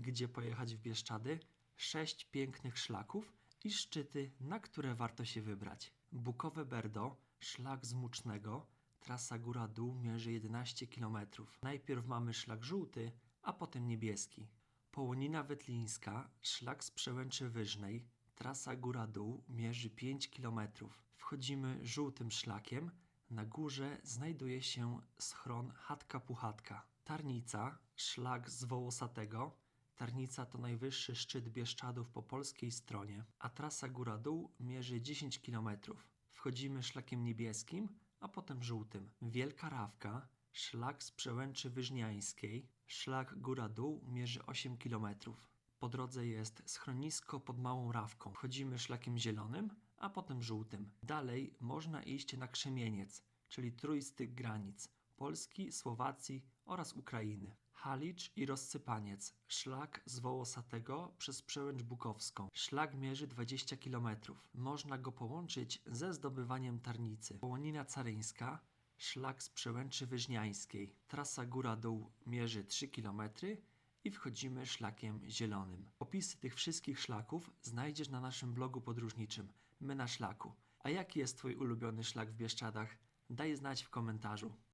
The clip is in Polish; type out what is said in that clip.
gdzie pojechać w Bieszczady, sześć pięknych szlaków i szczyty, na które warto się wybrać. Bukowe Berdo, szlak z Mucznego, trasa góra-dół mierzy 11 km. Najpierw mamy szlak żółty, a potem niebieski. Połonina Wetlińska, szlak z Przełęczy Wyżnej, trasa góra-dół mierzy 5 km. Wchodzimy żółtym szlakiem, na górze znajduje się schron Chatka Puchatka. Tarnica, szlak z Wołosatego. Tarnica to najwyższy szczyt Bieszczadów po polskiej stronie, a trasa góra-dół mierzy 10 km. Wchodzimy szlakiem niebieskim, a potem żółtym. Wielka Rawka, szlak z Przełęczy Wyżniańskiej. Szlak góra-dół mierzy 8 km. Po drodze jest schronisko pod Małą Rawką. Wchodzimy szlakiem zielonym, a potem żółtym. Dalej można iść na Krzemieniec, czyli trójstyk granic Polski, Słowacji oraz Ukrainy. Halicz i Rozsypaniec, szlak z Wołosatego przez Przełęcz Bukowską. Szlak mierzy 20 km. Można go połączyć ze zdobywaniem Tarnicy. Połonina Caryńska, szlak z Przełęczy Wyżniańskiej. Trasa góra-dół mierzy 3 km i wchodzimy szlakiem zielonym. Opisy tych wszystkich szlaków znajdziesz na naszym blogu podróżniczym My na szlaku. A jaki jest Twój ulubiony szlak w Bieszczadach? Daj znać w komentarzu.